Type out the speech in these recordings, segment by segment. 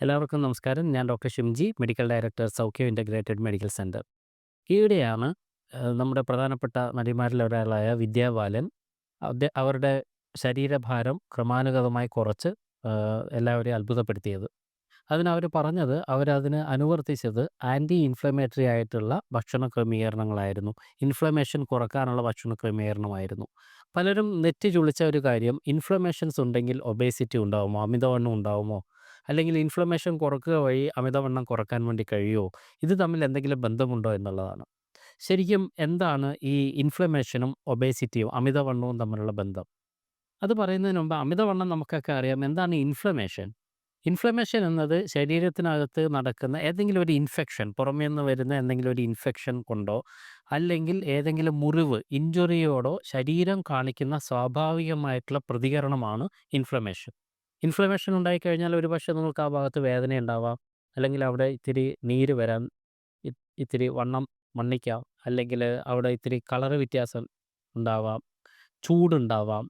എല്ലാവർക്കും നമസ്കാരം. ഞാൻ doctor Shimji, medical director Saukhya integrated medical centre ഈയിടെയാണ് നമ്മുടെ പ്രധാനപ്പെട്ട നടിമാരിൽ ഒരാളായ വിദ്യാബാലൻ അവരുടെ ശരീരഭാരം ക്രമാനുഗതമായി കുറച്ച് എല്ലാവരെയും അത്ഭുതപ്പെടുത്തിയത്. അതിനവർ പറഞ്ഞത് അവരതിന് അനുവർത്തിച്ചത് ആന്റി ഇൻഫ്ലമേറ്ററി ആയിട്ടുള്ള ഭക്ഷണ ക്രമീകരണങ്ങളായിരുന്നു. ഇൻഫ്ലമേഷൻ കുറക്കാനുള്ള ഭക്ഷണ ക്രമീകരണമായിരുന്നു. പലരും നെറ്റി ചുളിച്ച ഒരു കാര്യം ഇൻഫ്ലമേഷൻസ് ഉണ്ടെങ്കിൽ ഒബേസിറ്റി ഉണ്ടാവുമോ? അമിതവണ്ണം ഉണ്ടാവുമോ? അല്ലെങ്കിൽ ഇൻഫ്ലമേഷൻ കുറക്കുക വഴി അമിതവണ്ണം കുറയ്ക്കാൻ വേണ്ടി കഴിയുമോ? ഇത് തമ്മിൽ എന്തെങ്കിലും ബന്ധമുണ്ടോ എന്നുള്ളതാണ്. ശരിക്കും എന്താണ് ഈ ഇൻഫ്ലമേഷനും ഒബേസിറ്റിയും അമിതവണ്ണവും തമ്മിലുള്ള ബന്ധം? അത് പറയുന്നതിന് മുമ്പ് അമിതവണ്ണം നമുക്കൊക്കെ അറിയാം. എന്താണ് ഇൻഫ്ലമേഷൻ? ഇൻഫ്ലമേഷൻ എന്നത് ശരീരത്തിനകത്ത് നടക്കുന്ന ഏതെങ്കിലും ഒരു ഇൻഫെക്ഷൻ പുറമേ നിന്ന് വരുന്ന എന്തെങ്കിലും ഒരു ഇൻഫെക്ഷൻ കൊണ്ടോ അല്ലെങ്കിൽ ഏതെങ്കിലും മുറിവ് ഇഞ്ചുറിയോടോ ശരീരം കാണിക്കുന്ന സ്വാഭാവികമായിട്ടുള്ള പ്രതികരണമാണ് ഇൻഫ്ലമേഷൻ. ഇൻഫ്ലമേഷൻ ഉണ്ടായിക്കഴിഞ്ഞാൽ ഒരു പക്ഷേ നിങ്ങൾക്ക് ആ ഭാഗത്ത് വേദന ഉണ്ടാവാം അല്ലെങ്കിൽ അവിടെ ഇത്തിരി നീര് വരാം. ഇത്തിരി വണ്ണം വണ്ണിക്കാം. അല്ലെങ്കിൽ അവിടെ ഇത്തിരി കളർ വ്യത്യാസം ഉണ്ടാവാം. ചൂടുണ്ടാവാം.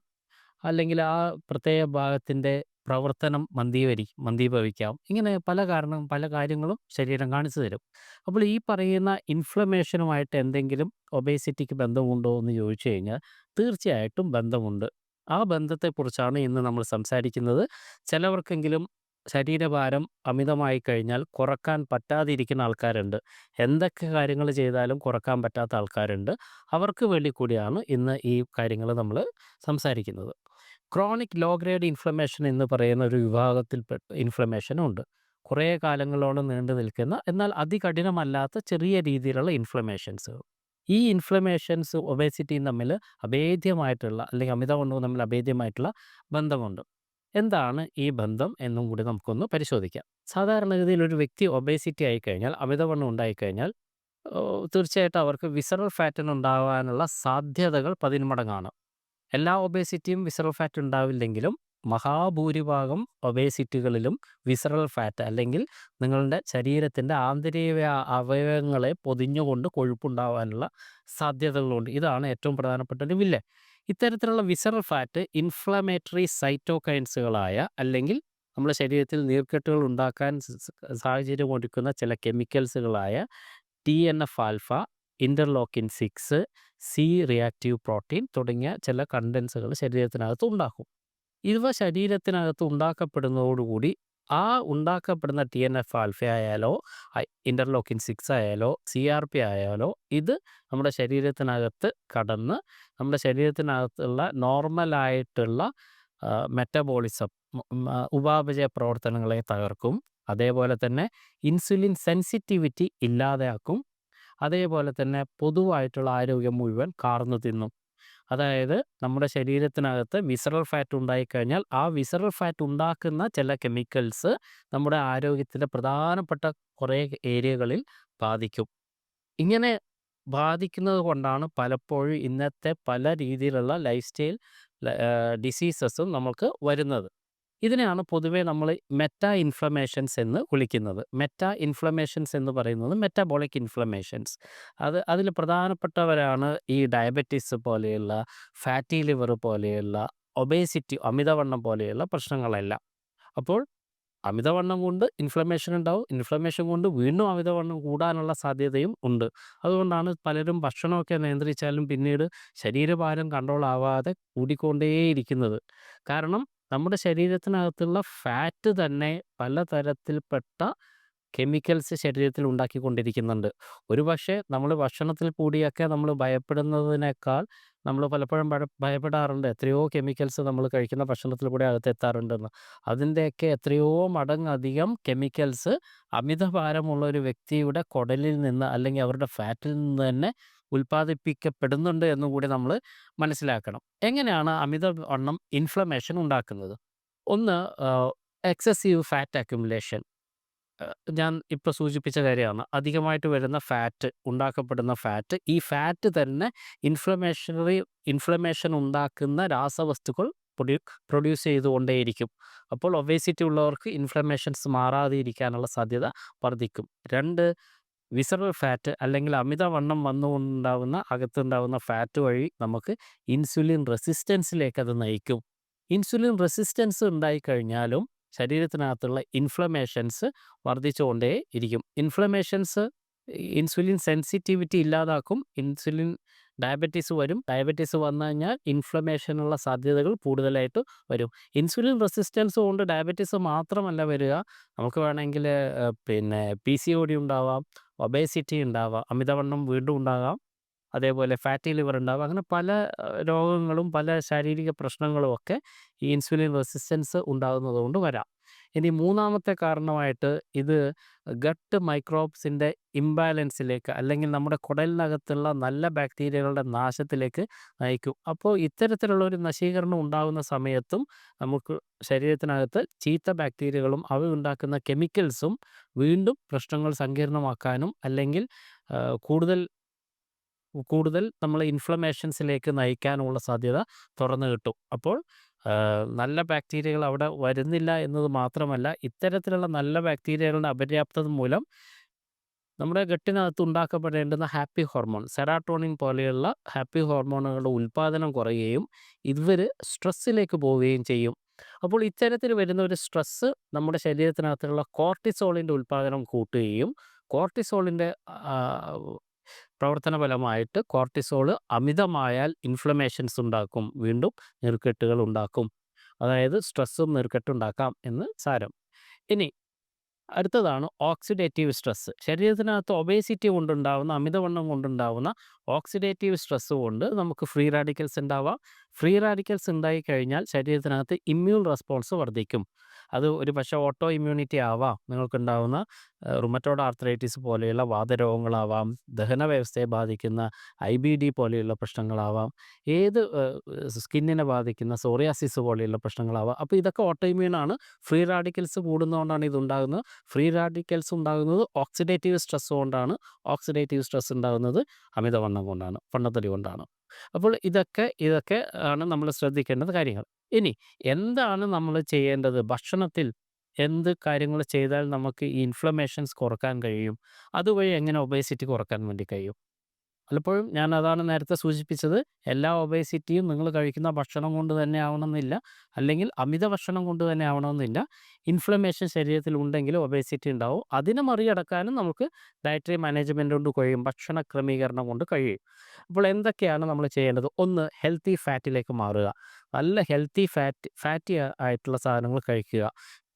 അല്ലെങ്കിൽ ആ പ്രത്യേക ഭാഗത്തിന്റെ പ്രവർത്തനം മന്ദീവരി മന്ദീഭവിക്കാം. ഇങ്ങനെ പല കാരണം പല കാര്യങ്ങളും ശരീരം കാണിച്ചു തരും. അപ്പോൾ ഈ പറയുന്ന ഇൻഫ്ലമേഷനുമായിട്ട് എന്തെങ്കിലും ഒബേസിറ്റിക്ക് ബന്ധമുണ്ടോ എന്ന് ചോദിച്ചു കഴിഞ്ഞാൽ തീർച്ചയായിട്ടും ബന്ധമുണ്ട്. ആ ബന്ധത്തെക്കുറിച്ചാണ് ഇന്ന് നമ്മൾ സംസാരിക്കുന്നത്. ചിലവർക്കെങ്കിലും ശരീരഭാരം അമിതമായി കഴിഞ്ഞാൽ കുറയ്ക്കാൻ പറ്റാതിരിക്കുന്ന ആൾക്കാരുണ്ട്. എന്തൊക്കെ കാര്യങ്ങൾ ചെയ്താലും കുറയ്ക്കാൻ പറ്റാത്ത ആൾക്കാരുണ്ട്. അവർക്ക് വേണ്ടി കൂടിയാണ് ഇന്ന് ഈ കാര്യങ്ങൾ നമ്മൾ സംസാരിക്കുന്നത്. ക്രോണിക് ലോ ഗ്രേഡ് ഇൻഫ്ലമേഷൻ എന്ന് പറയുന്ന ഒരു വിഭാഗത്തിൽ ഇൻഫ്ലമേഷനും ഉണ്ട്. കുറേ കാലങ്ങളോളം നീണ്ടു നിൽക്കുന്ന എന്നാൽ അതികഠിനമല്ലാത്ത ചെറിയ രീതിയിലുള്ള ഇൻഫ്ലമേഷൻസുകൾ. ഈ ഇൻഫ്ലമേഷൻസ് ഒബേസിറ്റിയും തമ്മിൽ അഭേദ്യമായിട്ടുള്ള അല്ലെങ്കിൽ അമിതവണ്ണവും തമ്മിൽ അഭേദ്യമായിട്ടുള്ള ബന്ധമുണ്ട്. എന്താണ് ഈ ബന്ധം എന്നും കൂടി നമുക്കൊന്ന് പരിശോധിക്കാം. സാധാരണഗതിയിൽ ഒരു വ്യക്തി ഒബേസിറ്റി ആയിക്കഴിഞ്ഞാൽ അമിതവണ്ണം ഉണ്ടായിക്കഴിഞ്ഞാൽ തീർച്ചയായിട്ടും അവർക്ക് വിസറൽ ഫാറ്റൻ ഉണ്ടാകാനുള്ള സാധ്യതകൾ പതിന്മടങ്ങാണ്. എല്ലാ ഒബേസിറ്റിയും വിസറൽ ഫാറ്റ് ഉണ്ടാവില്ലെങ്കിലും മഹാഭൂരിഭാഗം ഒബേസിറ്റികളിലും വിസറൽ ഫാറ്റ് അല്ലെങ്കിൽ നിങ്ങളുടെ ശരീരത്തിന്റെ ആന്തരിക അവയവങ്ങളെ പൊതിഞ്ഞുകൊണ്ട് കൊഴുപ്പുണ്ടാവാനുള്ള സാധ്യതകളുണ്ട്. ഇതാണ് ഏറ്റവും പ്രധാനപ്പെട്ട ഒരു വില്ലൻ. ഇത്തരത്തിലുള്ള വിസറൽ ഫാറ്റ് ഇൻഫ്ലമേറ്ററി സൈറ്റോകൈൻസുകളായ അല്ലെങ്കിൽ നമ്മുടെ ശരീരത്തിൽ നീർക്കെട്ടുകൾ ഉണ്ടാക്കാൻ സാഹചര്യം ഒരുക്കുന്ന ചില കെമിക്കൽസുകളായ T N F alpha, interleukin six C reactive protein തുടങ്ങിയ ചില കണ്ടൻസുകൾ ശരീരത്തിനകത്ത് ഉണ്ടാക്കും. ഇവ ശരീരത്തിനകത്ത് ഉണ്ടാക്കപ്പെടുന്നതോടുകൂടി ആ ഉണ്ടാക്കപ്പെടുന്ന ടി എൻ എഫ് ആൽഫ ആയാലോ ഇന്റർലോക്കിൻ സിക്സ് ആയാലോ സി ആർ പി ആയാലോ ഇത് നമ്മുടെ ശരീരത്തിനകത്ത് കടന്ന് നമ്മുടെ ശരീരത്തിനകത്തുള്ള നോർമലായിട്ടുള്ള മെറ്റബോളിസം ഉപാപചയ പ്രവർത്തനങ്ങളെ തകർക്കും. അതേപോലെ തന്നെ ഇൻസുലിൻ സെൻസിറ്റിവിറ്റി ഇല്ലാതെയാക്കും. അതേപോലെ തന്നെ പൊതുവായിട്ടുള്ള ആരോഗ്യം മുഴുവൻ കാർന്നു തിന്നും. അതായത് നമ്മുടെ ശരീരത്തിനകത്ത് വിസറൽ ഫാറ്റ് ഉണ്ടായിക്കഴിഞ്ഞാൽ ആ വിസറൽ ഫാറ്റ് ഉണ്ടാക്കുന്ന ചില കെമിക്കൽസ് നമ്മുടെ ആരോഗ്യത്തിന്റെ പ്രധാനപ്പെട്ട കുറേ ഏരിയകളിൽ ബാധിക്കും. ഇങ്ങനെ ബാധിക്കുന്നത് കൊണ്ടാണ് പലപ്പോഴും ഇന്നത്തെ പല രീതിയിലുള്ള ലൈഫ് സ്റ്റൈൽ ഡിസീസസും നമുക്ക് വരുന്നത്. ഇതിനെയാണ് പൊതുവേ നമ്മൾ മെറ്റാ ഇൻഫ്ലമേഷൻസ് എന്ന് വിളിക്കുന്നത്. മെറ്റാ ഇൻഫ്ലമേഷൻസ് എന്ന് പറയുന്നത് മെറ്റബോളിക് ഇൻഫ്ലമേഷൻസ്. അത് അതിൽ പ്രധാനപ്പെട്ടവരാണ് ഈ ഡയബറ്റീസ് പോലെയുള്ള ഫാറ്റി ലിവർ പോലെയുള്ള ഒബേസിറ്റി അമിതവണ്ണം പോലെയുള്ള പ്രശ്നങ്ങളെല്ലാം. അപ്പോൾ അമിതവണ്ണം കൊണ്ട് ഇൻഫ്ലമേഷൻ ഉണ്ടാവും. ഇൻഫ്ലമേഷൻ കൊണ്ട് വീണ്ടും അമിതവണ്ണം കൂടാനുള്ള സാധ്യതയും ഉണ്ട്. അതുകൊണ്ടാണ് പലരും ഭക്ഷണമൊക്കെ നിയന്ത്രിച്ചാലും പിന്നീട് ശരീരഭാരം കൺട്രോൾ ആവാതെ കൂടിക്കൊണ്ടേയിരിക്കുന്നത്. കാരണം നമ്മുടെ ശരീരത്തിനകത്തുള്ള ഫാറ്റ് തന്നെ പലതരത്തിൽപ്പെട്ട കെമിക്കൽസ് ശരീരത്തിൽ ഉണ്ടാക്കിക്കൊണ്ടിരിക്കുന്നുണ്ട്. ഒരു പക്ഷേ നമ്മൾ ഭക്ഷണത്തിൽ കൂടിയൊക്കെ നമ്മൾ ഭയപ്പെടുന്നതിനേക്കാൾ നമ്മൾ പലപ്പോഴും ഭയ ഭയപ്പെടാറുണ്ട്. എത്രയോ കെമിക്കൽസ് നമ്മൾ കഴിക്കുന്ന ഭക്ഷണത്തിൽ കൂടി അകത്തെത്താറുണ്ടെന്ന്. അതിന്റെയൊക്കെ എത്രയോ മടങ്ങധികം കെമിക്കൽസ് അമിതഭാരമുള്ള ഒരു വ്യക്തിയുടെ കുടലിൽ നിന്ന് അല്ലെങ്കിൽ അവരുടെ ഫാറ്റിൽ നിന്ന് തന്നെ ഉൽപ്പാദിപ്പിക്കപ്പെടുന്നുണ്ട് എന്നുകൂടി നമ്മൾ മനസ്സിലാക്കണം. എങ്ങനെയാണ് അമിത വണ്ണം ഇൻഫ്ലമേഷൻ ഉണ്ടാക്കുന്നത്? ഒന്ന് എക്സസീവ് ഫാറ്റ് അക്യുമുലേഷൻ. ഞാൻ ഇപ്പോൾ സൂചിപ്പിച്ച കാര്യമാണ്. അധികമായിട്ട് വരുന്ന ഫാറ്റ് ഉണ്ടാക്കപ്പെടുന്ന ഫാറ്റ് ഈ ഫാറ്റ് തന്നെ ഇൻഫ്ലമേഷണറി ഇൻഫ്ലമേഷൻ ഉണ്ടാക്കുന്ന രാസവസ്തുക്കൾ പ്രൊഡ്യൂ പ്രൊഡ്യൂസ് ചെയ്തുകൊണ്ടേയിരിക്കും. അപ്പോൾ ഒബേസിറ്റി ഉള്ളവർക്ക് ഇൻഫ്ലമേഷൻസ് മാറാതെ ഇരിക്കാനുള്ള സാധ്യത വർദ്ധിക്കും. 2 വിസറൽ ഫാറ്റ് അല്ലെങ്കിൽ അമിതവണ്ണം വന്നുകൊണ്ടുണ്ടാകുന്ന അകത്തുണ്ടാകുന്ന ഫാറ്റ് വഴി നമുക്ക് ഇൻസുലിൻ റെസിസ്റ്റൻസിലേക്ക് അത് നയിക്കും. ഇൻസുലിൻ റെസിസ്റ്റൻസ് ഉണ്ടായിക്കഴിഞ്ഞാലും ശരീരത്തിനകത്തുള്ള ഇൻഫ്ലമേഷൻസ് വർദ്ധിച്ചുകൊണ്ടേ ഇരിക്കും. ഇൻഫ്ലമേഷൻസ് ഇൻസുലിൻ സെൻസിറ്റിവിറ്റി ഇല്ലാതാക്കും. ഇൻസുലിൻ ഡയബറ്റീസ് വരും. ഡയബറ്റീസ് വന്നു കഴിഞ്ഞാൽ ഇൻഫ്ലമേഷനുള്ള സാധ്യതകൾ കൂടുതലായിട്ട് വരും. ഇൻസുലിൻ റെസിസ്റ്റൻസ് കൊണ്ട് ഡയബറ്റീസ് മാത്രമല്ല വരിക. നമുക്ക് വേണമെങ്കിൽ പിന്നെ പി സി ഒ ഡി ഉണ്ടാവാം, ഒബേസിറ്റി ഉണ്ടാവാം, അമിതവണ്ണം വീണ്ടും ഉണ്ടാകാം. അതേപോലെ ഫാറ്റി ലിവർ ഉണ്ടാവും അങ്ങനെ പല രോഗങ്ങളും പല ശാരീരിക പ്രശ്നങ്ങളും ഒക്കെ ഈ ഇൻസുലിൻ റെസിസ്റ്റൻസ് ഉണ്ടാകുന്നത് കൊണ്ട് വരാം. ഇനി മൂന്നാമത്തെ കാരണമായിട്ട് ഇത് ഗട്ട് മൈക്രോബ്സിന്റെ ഇംബാലൻസിലേക്ക് അല്ലെങ്കിൽ നമ്മുടെ കുടലിനകത്തുള്ള നല്ല ബാക്ടീരിയകളുടെ നാശത്തിലേക്ക് നയിക്കും. അപ്പോൾ ഇത്തരത്തിലുള്ള ഒരു നശീകരണം ഉണ്ടാകുന്ന സമയത്തും നമുക്ക് ശരീരത്തിനകത്ത് ചീത്ത ബാക്ടീരിയകളും അവ ഉണ്ടാക്കുന്ന കെമിക്കൽസും വീണ്ടും പ്രശ്നങ്ങൾ സങ്കീർണമാക്കാനും അല്ലെങ്കിൽ കൂടുതൽ കൂടുതൽ നമ്മളെ ഇൻഫ്ലമേഷൻസിലേക്ക് നയിക്കാനുള്ള സാധ്യത തുറന്നു കിട്ടും. അപ്പോൾ നല്ല ബാക്ടീരിയകൾ അവിടെ വരുന്നില്ല എന്നത് മാത്രമല്ല ഇത്തരത്തിലുള്ള നല്ല ബാക്ടീരിയകളുടെ അപര്യാപ്തത മൂലം നമ്മുടെ ഗട്ടിനകത്ത് ഉണ്ടാക്കപ്പെടേണ്ടുന്ന ഹാപ്പി ഹോർമോൺ സെറാട്ടോണിൻ പോലെയുള്ള ഹാപ്പി ഹോർമോണുകളുടെ ഉൽപ്പാദനം കുറയുകയും ഇവർ സ്ട്രെസ്സിലേക്ക് പോവുകയും ചെയ്യും. അപ്പോൾ ഇത്തരത്തിൽ വരുന്ന ഒരു സ്ട്രെസ്സ് നമ്മുടെ ശരീരത്തിനകത്തുള്ള കോർട്ടിസോളിന്റെ ഉൽപ്പാദനം കൂട്ടുകയും കോർട്ടിസോളിന്റെ ആഹ്, പ്രവർത്തന ഫലമായിട്ട് കോർട്ടിസോൾ അമിതമായാൽ ഇൻഫ്ലമേഷൻസ് ഉണ്ടാക്കും. വീണ്ടും നീർക്കെട്ടുകൾ ഉണ്ടാക്കും. അതായത് സ്ട്രെസ്സും നെറുക്കെട്ടുണ്ടാക്കാം എന്ന് സാരം. ഇനി അടുത്തതാണ് ഓക്സിഡേറ്റീവ് സ്ട്രെസ്. ശരീരത്തിനകത്ത് ഒബേസിറ്റി കൊണ്ടുണ്ടാകുന്ന അമിതവണ്ണം കൊണ്ടുണ്ടാവുന്ന ഓക്സിഡേറ്റീവ് സ്ട്രെസ് കൊണ്ട് നമുക്ക് ഫ്രീ റാഡിക്കൽസ് ഉണ്ടാവാം. ഫ്രീ റാഡിക്കൽസ് ഉണ്ടായി കഴിഞ്ഞാൽ ശരീരത്തിനകത്ത് ഇമ്മ്യൂൺ റെസ്പോൺസ് വർദ്ധിക്കും. അത് ഒരു പക്ഷേ ഓട്ടോ ഇമ്മ്യൂണിറ്റി ആവാം. നിങ്ങൾക്കുണ്ടാവുന്ന റുമറ്റോഡ് ആർത്രൈറ്റിസ് പോലെയുള്ള വാദരോഗങ്ങളാവാം ദഹന വ്യവസ്ഥയെ ബാധിക്കുന്ന ഐ ബി ഡി പോലെയുള്ള പ്രശ്നങ്ങളാവാം. ഏത് സ്കിന്നിനെ ബാധിക്കുന്ന സോറിയാസിസ് പോലെയുള്ള പ്രശ്നങ്ങളാവാം. അപ്പോൾ ഇതൊക്കെ ഓട്ടോ ഇമ്മ്യൂണാണ് ഫ്രീ റാഡിക്കൽസ് കൂടുന്നതുകൊണ്ടാണ് ഇതുണ്ടാകുന്നത്. ഫ്രീ റാഡിക്കൽസ് ഉണ്ടാകുന്നത് ഓക്സിഡേറ്റീവ് സ്ട്രെസ് കൊണ്ടാണ്. ഓക്സിഡേറ്റീവ് സ്ട്രെസ് ഉണ്ടാകുന്നത് അമിതവണ്ണം കൊണ്ടാണ്. പണ്ടത്തടി കൊണ്ടാണ്. അപ്പോൾ ഇതൊക്കെ ഇതൊക്കെ ആണ് നമ്മൾ ശ്രദ്ധിക്കേണ്ടത് കാര്യങ്ങൾ. ഇനി എന്താണ് നമ്മൾ ചെയ്യേണ്ടത്? ഭക്ഷണത്തിൽ എന്ത് കാര്യങ്ങൾ ചെയ്താൽ നമുക്ക് ഈ ഇൻഫ്ലമേഷൻസ് കുറയ്ക്കാൻ കഴിയും? അതുവഴി എങ്ങനെ ഒബേസിറ്റി കുറയ്ക്കാൻ വേണ്ടി കഴിയും? പലപ്പോഴും ഞാൻ അതാണ് നേരത്തെ സൂചിപ്പിച്ചത്. എല്ലാ ഒബേസിറ്റിയും നിങ്ങൾ കഴിക്കുന്ന ഭക്ഷണം കൊണ്ട് തന്നെ ആവണമെന്നില്ല. അല്ലെങ്കിൽ അമിത ഭക്ഷണം കൊണ്ട് തന്നെ ആവണമെന്നില്ല. ഇൻഫ്ലമേഷൻ ശരീരത്തിൽ ഉണ്ടെങ്കിൽ ഒബേസിറ്റി ഉണ്ടാവും. അതിനെ മറികടക്കാനും നമുക്ക് ഡയറ്ററി മാനേജ്മെന്റ് കൊണ്ട് കഴിയും. ഭക്ഷണ ക്രമീകരണം കൊണ്ട് കഴിയും. അപ്പോൾ എന്തൊക്കെയാണ് നമ്മൾ ചെയ്യേണ്ടത്? ഒന്ന് ഹെൽത്തി ഫാറ്റിലേക്ക് മാറുക. നല്ല ഹെൽത്തി ഫാറ്റ് ഫാറ്റി ആയിട്ടുള്ള സാധനങ്ങൾ കഴിക്കുക.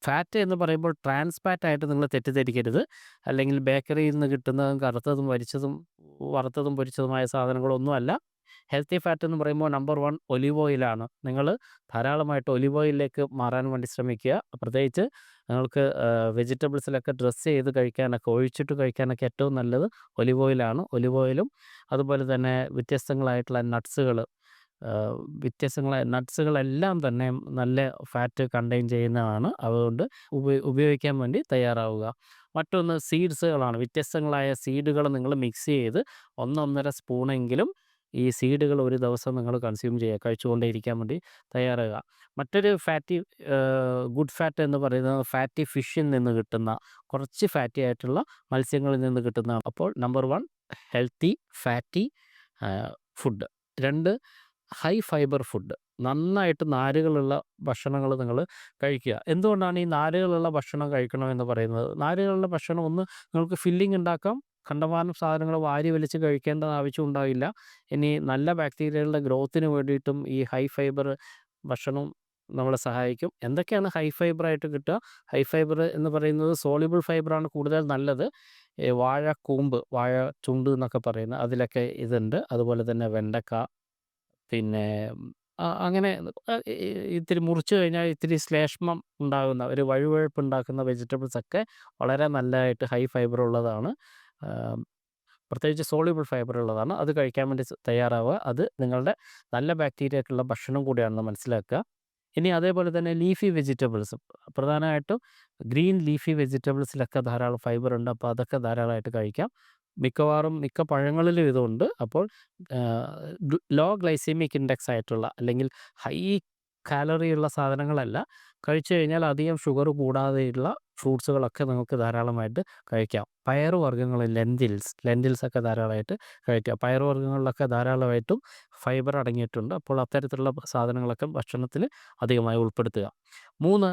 ഫാറ്റ് എന്ന് പറയുമ്പോൾ ട്രാൻസ് ഫാറ്റ് ആയിട്ട് നിങ്ങൾ തെറ്റിദ്ധരിക്കരുത്. അല്ലെങ്കിൽ ബേക്കറിയിൽ നിന്ന് കിട്ടുന്ന കറുത്തതും വരിച്ചതും വറുത്തതും പൊരിച്ചതുമായ സാധനങ്ങളൊന്നുമല്ല ഹെൽത്തി ഫാറ്റ് എന്ന് പറയുമ്പോൾ നമ്പർ വൺ ഒലിവ് ഓയിലാണ്. നിങ്ങൾ ധാരാളമായിട്ട് ഒലിവ് ഓയിലിലേക്ക് മാറാൻ വേണ്ടി ശ്രമിക്കുക. പ്രത്യേകിച്ച് നിങ്ങൾക്ക് വെജിറ്റബിൾസിലൊക്കെ ഡ്രസ്സ് ചെയ്ത് കഴിക്കാനൊക്കെ ഒഴിച്ചിട്ട് കഴിക്കാനൊക്കെ ഏറ്റവും നല്ലത് ഒലിവ് ഓയിലാണ്. ഒലിവ് ഓയിലും അതുപോലെ തന്നെ വ്യത്യസ്തങ്ങളായിട്ടുള്ള നട്ട്സുകൾ വ്യത്യസ്തങ്ങളായ നട്ട്സുകളെല്ലാം തന്നെ നല്ല ഫാറ്റ് കണ്ടെയ്ൻ ചെയ്യുന്നതാണ്. അതുകൊണ്ട് ഉപ ഉപയോഗിക്കാൻ വേണ്ടി തയ്യാറാവുക. മറ്റൊന്ന് സീഡ്സുകളാണ്. വ്യത്യസ്തങ്ങളായ സീഡുകൾ നിങ്ങൾ മിക്സ് ചെയ്ത് 1, 1 സ്പൂണെങ്കിലും ഈ സീഡുകൾ ഒരു ദിവസം നിങ്ങൾ കൺസ്യൂം ചെയ്യുക. കഴിച്ചുകൊണ്ടേയിരിക്കാൻ വേണ്ടി തയ്യാറാകുക. മറ്റൊരു ഫാറ്റി ഗുഡ് ഫാറ്റ് എന്ന് പറയുന്നത് ഫാറ്റി ഫിഷിൽ നിന്ന് കിട്ടുന്ന കുറച്ച് ഫാറ്റി ആയിട്ടുള്ള മത്സ്യങ്ങളിൽ നിന്ന് കിട്ടുന്ന അപ്പോൾ number one healthy fatty food. 2 high fibre food. നന്നായിട്ട് നാരുകളുള്ള ഭക്ഷണങ്ങൾ നിങ്ങൾ കഴിക്കുക. എന്തുകൊണ്ടാണ് ഈ നാരുകളുള്ള ഭക്ഷണം കഴിക്കണം എന്ന് പറയുന്നത്? നാരുകളുള്ള ഭക്ഷണം ഒന്ന് നിങ്ങൾക്ക് ഫില്ലിംഗ് ഉണ്ടാക്കാം. കണ്ടമാനം സാധനങ്ങൾ വാരി വലിച്ച് കഴിക്കേണ്ട ആവശ്യം ഉണ്ടാവില്ല. ഇനി നല്ല ബാക്ടീരിയകളുടെ ഗ്രോത്തിന് വേണ്ടിയിട്ടും ഈ ഹൈ ഫൈബർ ഭക്ഷണം നമ്മളെ സഹായിക്കും. എന്തൊക്കെയാണ് ഹൈ ഫൈബർ ആയിട്ട് കിട്ടുക? ഹൈ ഫൈബർ എന്ന് പറയുന്നത് സോളിബിൾ ഫൈബറാണ് കൂടുതൽ നല്ലത്. വാഴ കൂമ്പ് വാഴ ചുണ്ട് എന്നൊക്കെ പറയുന്നത് അതിലൊക്കെ ഇതുണ്ട്. അതുപോലെ തന്നെ വെണ്ടക്ക, പിന്നെ അങ്ങനെ ഇത്തിരി മുറിച്ച് കഴിഞ്ഞാൽ ഇത്തിരി ശ്ലേഷ്മം ഉണ്ടാകുന്ന ഒരു വഴുവഴുപ്പ് ഉണ്ടാക്കുന്ന വെജിറ്റബിൾസ് ഒക്കെ വളരെ നല്ലതായിട്ട് ഹൈ ഫൈബർ ഉള്ളതാണ്. പ്രത്യേകിച്ച് സോളിബിൾ ഫൈബർ ഉള്ളതാണ്. അത് കഴിക്കാൻ വേണ്ടി തയ്യാറാവുക. അത് നിങ്ങളുടെ നല്ല ബാക്ടീരിയക്കുള്ള ഭക്ഷണം കൂടിയാണെന്ന് മനസ്സിലാക്കുക. ഇനി അതേപോലെ തന്നെ ലീഫി വെജിറ്റബിൾസ് പ്രധാനമായിട്ടും ഗ്രീൻ ലീഫി വെജിറ്റബിൾസിലൊക്കെ ധാരാളം ഫൈബർ ഉണ്ട്. അപ്പോൾ അതൊക്കെ ധാരാളമായിട്ട് കഴിക്കാം. മിക്കവാറും മിക്ക പഴങ്ങളിലും ഇതുണ്ട്. അപ്പോൾ ലോ ഗ്ലൈസീമിക് ഇൻഡെക്സ് ആയിട്ടുള്ള അല്ലെങ്കിൽ ഹൈ കാലറി ഉള്ള സാധനങ്ങളല്ല. കഴിച്ചു കഴിഞ്ഞാൽ അധികം ഷുഗർ കൂടാതെയുള്ള ഫ്രൂട്ട്സുകളൊക്കെ നിങ്ങൾക്ക് ധാരാളമായിട്ട് കഴിക്കാം. പയർ വർഗങ്ങൾ ലെന്റിൽസ് ലെന്റിൽസ് ഒക്കെ ധാരാളമായിട്ട് കഴിക്കുക. പയർ വർഗങ്ങളിലൊക്കെ ധാരാളമായിട്ടും ഫൈബർ അടങ്ങിയിട്ടുണ്ട്. അപ്പോൾ അത്തരത്തിലുള്ള സാധനങ്ങളൊക്കെ ഭക്ഷണത്തിൽ അധികമായി ഉൾപ്പെടുത്തുക. 3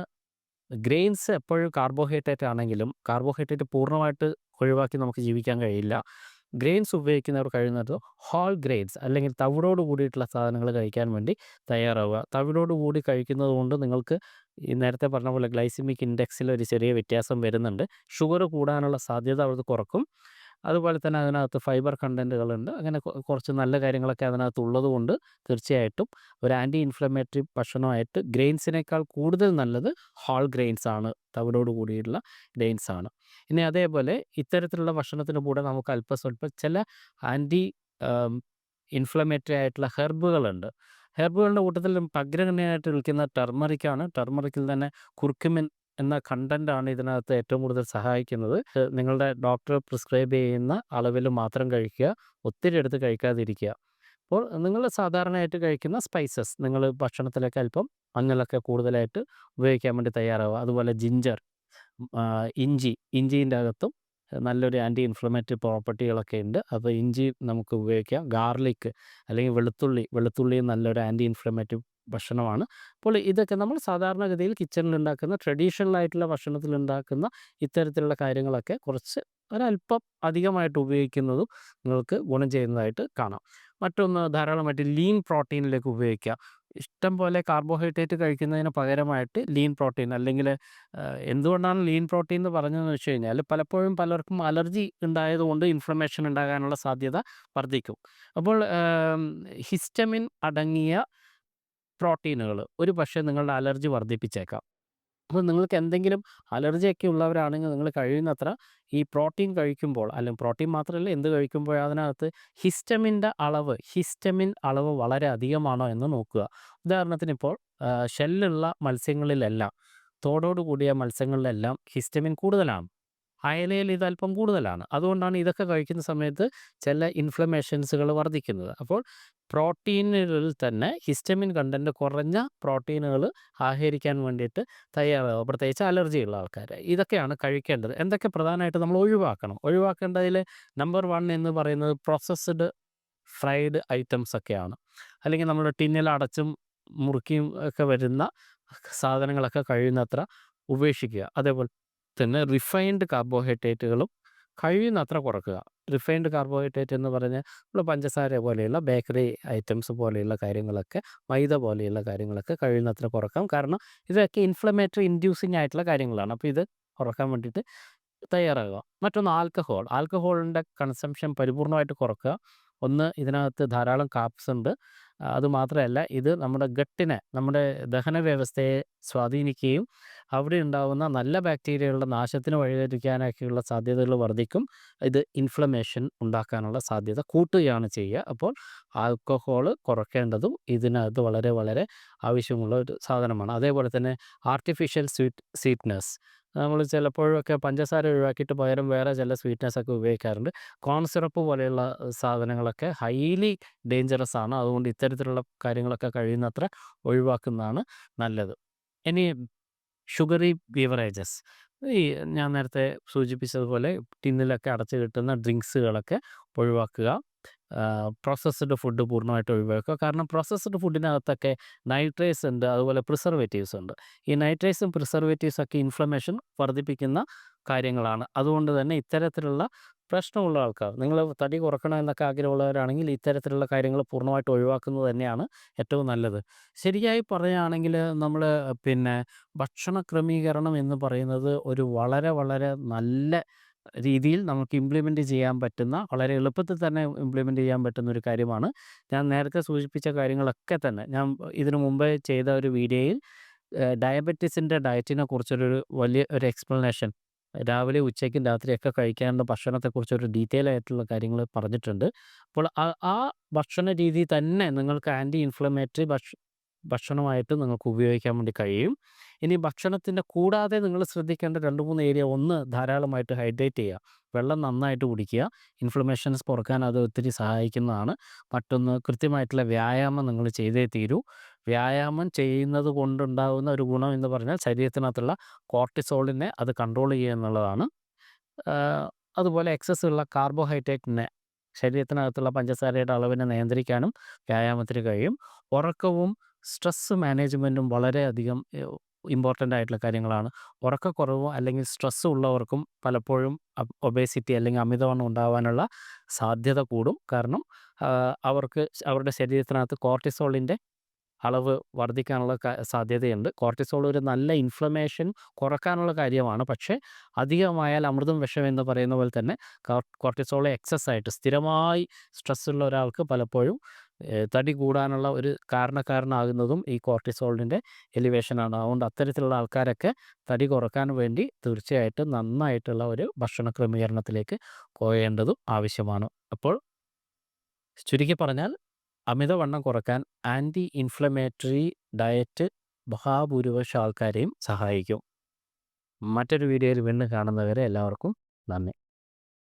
ഗ്രെയിൻസ് എപ്പോഴും കാർബോഹൈഡ്രേറ്റ് ആണെങ്കിലും കാർബോഹൈഡ്രേറ്റ് പൂർണമായിട്ട് ഒഴിവാക്കി നമുക്ക് ജീവിക്കാൻ കഴിയില്ല. ഗ്രെയിൻസ് ഉപയോഗിക്കുന്നവർ കഴിയുന്നത് ഹോൾ ഗ്രെയിൻസ് അല്ലെങ്കിൽ തവിടോട് കൂടിയിട്ടുള്ള സാധനങ്ങൾ കഴിക്കാൻ വേണ്ടി തയ്യാറാവുക. തവിടോട് കൂടി കഴിക്കുന്നത് കൊണ്ട് നിങ്ങൾക്ക് ഈ നേരത്തെ പറഞ്ഞ പോലെ ഗ്ലൈസിമിക് ഇൻഡെക്സിൽ ഒരു ചെറിയ വ്യത്യാസം വരുന്നുണ്ട്. ഷുഗർ കൂടാനുള്ള സാധ്യത അത് കുറക്കും. അതുപോലെ തന്നെ അതിനകത്ത് ഫൈബർ കണ്ടന്റുകളുണ്ട് അങ്ങനെ കുറച്ച് നല്ല കാര്യങ്ങളൊക്കെ അതിനകത്ത് ഉള്ളതുകൊണ്ട് തീർച്ചയായിട്ടും ഒരു ആന്റി ഇൻഫ്ലമേറ്ററി ഭക്ഷണമായിട്ട് ഗ്രെയിൻസിനേക്കാൾ കൂടുതൽ നല്ലത് ഹോൾ ഗ്രെയിൻസ് ആണ്. തവിടോട് കൂടിയുള്ള ഗ്രെയിൻസ് ആണ്. ഇനി അതേപോലെ ഇത്തരത്തിലുള്ള ഭക്ഷണത്തിന് കൂടെ നമുക്ക് അല്പസ്വല്പം ചില ആന്റി ഇൻഫ്ലമേറ്ററി ആയിട്ടുള്ള ഹെർബുകളുണ്ട്. ഹെർബുകളുടെ കൂട്ടത്തിൽ പഗ്രഗണ്യമായിട്ട് നിൽക്കുന്ന ടെർമറിക്കാണ് ടെർമറിക്കിൽ തന്നെ കുർക്കുമിൻ എന്ന കണ്ടന്റ് ആണ് ഇതിനകത്ത് ഏറ്റവും കൂടുതൽ സഹായിക്കുന്നത്. നിങ്ങളുടെ ഡോക്ടർ പ്രിസ്ക്രൈബ് ചെയ്യുന്ന അളവിൽ മാത്രം കഴിക്കുക. ഒത്തിരി എടുത്ത് കഴിക്കാതിരിക്കുക. അപ്പോൾ നിങ്ങൾ സാധാരണയായിട്ട് കഴിക്കുന്ന സ്പൈസസ് നിങ്ങൾ ഭക്ഷണത്തിലൊക്കെ അല്പം മഞ്ഞളൊക്കെ കൂടുതലായിട്ട് ഉപയോഗിക്കാൻ വേണ്ടി തയ്യാറാവുക. അതുപോലെ ജിഞ്ചർ, ഇഞ്ചി, ഇഞ്ചീന്റെ അകത്തും നല്ലൊരു ആന്റി ഇൻഫ്ലമേറ്ററി പ്രോപ്പർട്ടികളൊക്കെ ഉണ്ട്. അപ്പോൾ ഇഞ്ചി നമുക്ക് ഉപയോഗിക്കാം. ഗാർലിക് അല്ലെങ്കിൽ വെളുത്തുള്ളി, വെളുത്തുള്ളിയും നല്ലൊരു ആന്റി ഇൻഫ്ലമേറ്ററി ഭക്ഷണമാണ്. അപ്പോൾ ഇതൊക്കെ നമ്മൾ സാധാരണഗതിയിൽ കിച്ചണിൽ ഉണ്ടാക്കുന്ന ട്രഡീഷണൽ ആയിട്ടുള്ള ഭക്ഷണത്തിൽ ഉണ്ടാക്കുന്ന ഇത്തരത്തിലുള്ള കാര്യങ്ങളൊക്കെ കുറച്ച് ഒരല്പം അധികമായിട്ട് ഉപയോഗിക്കുന്നതും നിങ്ങൾക്ക് ഗുണം ചെയ്യുന്നതായിട്ട് കാണാം. മറ്റൊന്ന് ധാരാളമായിട്ട് ലീൻ പ്രോട്ടീനിലേക്ക് ഉപയോഗിക്കുക. ഇഷ്ടം പോലെ കാർബോഹൈഡ്രേറ്റ് കഴിക്കുന്നതിന് പകരമായിട്ട് ലീൻ പ്രോട്ടീൻ അല്ലെങ്കിൽ എന്തുകൊണ്ടാണ് ലീൻ പ്രോട്ടീൻ എന്ന് പറഞ്ഞതെന്ന് വെച്ച് കഴിഞ്ഞാൽ പലപ്പോഴും പലർക്കും അലർജി ഉണ്ടായതുകൊണ്ട് ഇൻഫ്ലമേഷൻ ഉണ്ടാകാനുള്ള സാധ്യത വർദ്ധിക്കും. അപ്പോൾ ഹിസ്റ്റമിൻ അടങ്ങിയ പ്രോട്ടീനുകൾ ഒരു പക്ഷേ നിങ്ങളുടെ അലർജി വർദ്ധിപ്പിച്ചേക്കാം. അപ്പോൾ നിങ്ങൾക്ക് എന്തെങ്കിലും അലർജിയൊക്കെ ഉള്ളവരാണെങ്കിൽ നിങ്ങൾ കഴിയുന്നത്ര ഈ പ്രോട്ടീൻ കഴിക്കുമ്പോൾ അല്ലെങ്കിൽ പ്രോട്ടീൻ മാത്രമല്ല എന്ത് കഴിക്കുമ്പോൾ അതിനകത്ത് ഹിസ്റ്റമിന്റെ അളവ് ഹിസ്റ്റമിൻ അളവ് വളരെ അധികമാണോ എന്ന് നോക്കുക. ഉദാഹരണത്തിന് ഇപ്പോൾ ഷെല്ലുള്ള മത്സ്യങ്ങളിലെല്ലാം തോടോട് കൂടിയ മത്സ്യങ്ങളിലെല്ലാം ഹിസ്റ്റമിൻ കൂടുതലാണ്. അയലയിൽ ഇത് അല്പം കൂടുതലാണ്. അതുകൊണ്ടാണ് ഇതൊക്കെ കഴിക്കുന്ന സമയത്ത് ചില ഇൻഫ്ലമേഷൻസുകൾ വർദ്ധിക്കുന്നത്. അപ്പോൾ പ്രോട്ടീനുകളിൽ തന്നെ ഹിസ്റ്റമിൻ കണ്ടന്റ് കുറഞ്ഞ പ്രോട്ടീനുകൾ ആഹരിക്കാൻ വേണ്ടിയിട്ട് തയ്യാറാവുക. പ്രത്യേകിച്ച് അലർജിയുള്ള ആൾക്കാർ. ഇതൊക്കെയാണ് കഴിക്കേണ്ടത്. എന്തൊക്കെ പ്രധാനമായിട്ട് നമ്മൾ ഒഴിവാക്കണം. ഒഴിവാക്കേണ്ടതിൽ നമ്പർ വൺ എന്ന് പറയുന്നത് പ്രോസസ്ഡ് ഫ്രൈഡ് ഐറ്റംസ് ഒക്കെയാണ്. അല്ലെങ്കിൽ നമ്മൾ ടിന്നിൽ അടച്ചും മുറുക്കിയും ഒക്കെ വരുന്ന സാധനങ്ങളൊക്കെ കഴിയുന്നത്ര ഉപേക്ഷിക്കുക. അതേപോലെ തന്നെ റിഫൈൻഡ് കാർബോഹൈഡ്രേറ്റുകളും കഴിയുന്നത്ര കുറക്കുക. റിഫൈൻഡ് കാർബോഹൈഡ്രേറ്റ് എന്ന് പറഞ്ഞാൽ നമ്മൾ പഞ്ചസാര പോലെയുള്ള ബേക്കറി ഐറ്റംസ് പോലെയുള്ള കാര്യങ്ങളൊക്കെ മൈദ പോലെയുള്ള കാര്യങ്ങളൊക്കെ കഴിയുന്നത്ര കുറക്കാം. കാരണം ഇതൊക്കെ ഇൻഫ്ലമേറ്ററി ഇൻഡ്യൂസിങ് ആയിട്ടുള്ള കാര്യങ്ങളാണ്. അപ്പോൾ ഇത് കുറയ്ക്കാൻ വേണ്ടിയിട്ട് തയ്യാറാകുക. മറ്റൊന്ന് ആൽക്കഹോൾ. ആൽക്കഹോളിന്റെ കൺസംഷൻ പരിപൂർണമായിട്ട് കുറക്കുക. ഒന്ന് ഇതിനകത്ത് ധാരാളം കാപ്സ് ഉണ്ട്. അതുമാത്രമല്ല ഇത് നമ്മുടെ ഗട്ടിനെ നമ്മുടെ ദഹന വ്യവസ്ഥയെ സ്വാധീനിക്കുകയും അവിടെ ഉണ്ടാകുന്ന നല്ല ബാക്ടീരിയകളുടെ നാശത്തിന് വഴിതെറ്റിക്കാനൊക്കെയുള്ള സാധ്യതകൾ വർദ്ധിക്കും. ഇത് ഇൻഫ്ലമേഷൻ ഉണ്ടാക്കാനുള്ള സാധ്യത കൂട്ടുകയാണ് ചെയ്യുക. അപ്പോൾ ആൽക്കഹോൾ കുറയ്ക്കേണ്ടതും ഇതിനകത്ത് വളരെ വളരെ ആവശ്യമുള്ള ഒരു സാധനമാണ്. അതേപോലെ തന്നെ ആർട്ടിഫിഷ്യൽ സ്വീറ്റ് സ്വീറ്റ്നസ് നമ്മൾ ചിലപ്പോഴൊക്കെ പഞ്ചസാര ഒഴിവാക്കിയിട്ട് പകരം വേറെ ചില സ്വീറ്റ്നസ് ഒക്കെ ഉപയോഗിക്കാറുണ്ട്. കോൺ സിറപ്പ് പോലെയുള്ള സാധനങ്ങളൊക്കെ ഹൈലി ഡേഞ്ചറസ് ആണ്. അതുകൊണ്ട് ഇത്തരത്തിലുള്ള കാര്യങ്ങളൊക്കെ കഴിയുന്നത്ര ഒഴിവാക്കുന്നതാണ് നല്ലത്. ഇനി ഷുഗറി ബീവറേജസ് ഈ ഞാൻ നേരത്തെ സൂചിപ്പിച്ചതുപോലെ ടിന്നിലൊക്കെ അടച്ച് കിട്ടുന്ന ഡ്രിങ്ക്സുകളൊക്കെ ഒഴിവാക്കുക. പ്രോസസ്ഡ് ഫുഡ് പൂർണമായിട്ട് ഒഴിവാക്കുക. കാരണം പ്രോസസ്ഡ് ഫുഡിനകത്തൊക്കെ നൈട്രേസ് ഉണ്ട്. അതുപോലെ പ്രിസർവേറ്റീവ്സ് ഉണ്ട്. ഈ നൈട്രേസും പ്രിസർവേറ്റീവ്സൊക്കെ ഇൻഫ്ലമേഷൻ വർദ്ധിപ്പിക്കുന്ന കാര്യങ്ങളാണ്. അതുകൊണ്ട് തന്നെ ഇത്തരത്തിലുള്ള പ്രശ്നമുള്ള ആൾക്കാർ നിങ്ങൾ തടി കുറക്കണം എന്നൊക്കെ ആഗ്രഹമുള്ളവരാണെങ്കിൽ ഇത്തരത്തിലുള്ള കാര്യങ്ങൾ പൂർണമായിട്ട് ഒഴിവാക്കുന്നത് തന്നെയാണ് ഏറ്റവും നല്ലത്. ശരിയായി പറയുകയാണെങ്കിൽ നമ്മൾ പിന്നെ ഭക്ഷണ ക്രമീകരണം എന്ന് പറയുന്നത് ഒരു വളരെ വളരെ നല്ല രീതിയിൽ നമുക്ക് ഇംപ്ലിമെന്റ് ചെയ്യാൻ പറ്റുന്ന വളരെ എളുപ്പത്തിൽ തന്നെ ഇംപ്ലിമെന്റ് ചെയ്യാൻ പറ്റുന്ന ഒരു കാര്യമാണ്. ഞാൻ നേരത്തെ സൂചിപ്പിച്ച കാര്യങ്ങളൊക്കെ തന്നെ ഞാൻ ഇതിനു മുമ്പ് ചെയ്ത ഒരു വീഡിയോയിൽ ഡയബറ്റീസിന്റെ ഡയറ്റിനെ കുറിച്ചൊരു വലിയ ഒരു എക്സ്പ്ലനേഷൻ രാവിലെ ഉച്ചയ്ക്കും രാത്രിയൊക്കെ കഴിക്കേണ്ട ഭക്ഷണത്തെക്കുറിച്ചൊരു ഡീറ്റെയിൽ ആയിട്ടുള്ള കാര്യങ്ങൾ പറഞ്ഞിട്ടുണ്ട്. അപ്പോൾ ആ ഭക്ഷണ രീതി തന്നെ നിങ്ങൾക്ക് ആന്റി ഇൻഫ്ലമേറ്ററി ഭക്ഷ ഭക്ഷണമായിട്ട് നിങ്ങൾക്ക് ഉപയോഗിക്കാൻ വേണ്ടി കഴിയും. ഇനി ഭക്ഷണത്തിന്റെ കൂടാതെ നിങ്ങൾ ശ്രദ്ധിക്കേണ്ട 2, 3 ഏരിയ ഒന്ന് ധാരാളമായിട്ട് ഹൈഡ്രേറ്റ് ചെയ്യുക. വെള്ളം നന്നായിട്ട് കുടിക്കുക. ഇൻഫ്ലമേഷൻസ് കുറയ്ക്കാൻ അത് ഒത്തിരി സഹായിക്കുന്നതാണ്. മറ്റൊന്ന് കൃത്യമായിട്ടുള്ള വ്യായാമം നിങ്ങൾ ചെയ്തേ തീരൂ. വ്യായാമം ചെയ്യുന്നത് കൊണ്ടുണ്ടാകുന്ന ഒരു ഗുണം എന്ന് പറഞ്ഞാൽ ശരീരത്തിനകത്തുള്ള കോർട്ടിസോളിനെ അത് കൺട്രോൾ ചെയ്യുക എന്നുള്ളതാണ്. അതുപോലെ എക്സസ് ഉള്ള കാർബോഹൈഡ്രേറ്റിനെ ശരീരത്തിനകത്തുള്ള പഞ്ചസാരയുടെ അളവിനെ നിയന്ത്രിക്കാനും വ്യായാമത്തിന് കഴിയും. ഉറക്കവും സ്ട്രെസ് മാനേജ്മെന്റും വളരെയധികം ഇമ്പോർട്ടന്റ് ആയിട്ടുള്ള കാര്യങ്ങളാണ്. ഉറക്കക്കുറവോ അല്ലെങ്കിൽ സ്ട്രെസ് ഉള്ളവർക്കും പലപ്പോഴും ഒബേസിറ്റി അല്ലെങ്കിൽ അമിതവണ്ണം ഉണ്ടാകാനുള്ള സാധ്യത കൂടും. കാരണം അവർക്ക് അവരുടെ ശരീരത്തിനകത്ത് കോർട്ടിസോളിന്റെ അളവ് വർദ്ധിക്കാനുള്ള സാധ്യതയുണ്ട്. കോർട്ടിസോൾ ഒരു നല്ല ഇൻഫ്ലമേഷൻ കുറക്കാനുള്ള കാര്യമാണ്. പക്ഷേ അധികമായാൽ അമൃതം വിഷം എന്ന് പറയുന്ന പോലെ തന്നെ കോർ കോർട്ടിസോൾ എക്സസ് ആയിട്ട് സ്ഥിരമായി സ്ട്രെസ് ഉള്ള ഒരാൾക്ക് പലപ്പോഴും തടി കൂടാനുള്ള ഒരു കാരണക്കാരനാകുന്നതും ഈ കോർട്ടിസോളിന്റെ എലിവേഷനാണ്. അതുകൊണ്ട് അത്തരത്തിലുള്ള ആൾക്കാരൊക്കെ തടി കുറയ്ക്കാൻ വേണ്ടി തീർച്ചയായിട്ടും നന്നായിട്ടുള്ള ഒരു ഭക്ഷണ ക്രമീകരണത്തിലേക്ക് പോകേണ്ടതും ആവശ്യമാണ്. അപ്പോൾ ചുരുക്കി പറഞ്ഞാൽ അമിതവണ്ണം കുറയ്ക്കാൻ ആന്റി ഇൻഫ്ലമേറ്ററി ഡയറ്റ് മഹാഭൂരിപക്ഷം ആൾക്കാരെയും സഹായിക്കും. മറ്റൊരു വീഡിയോയിൽ വീണ്ടും കാണുന്നവരെ എല്ലാവർക്കും നന്ദി.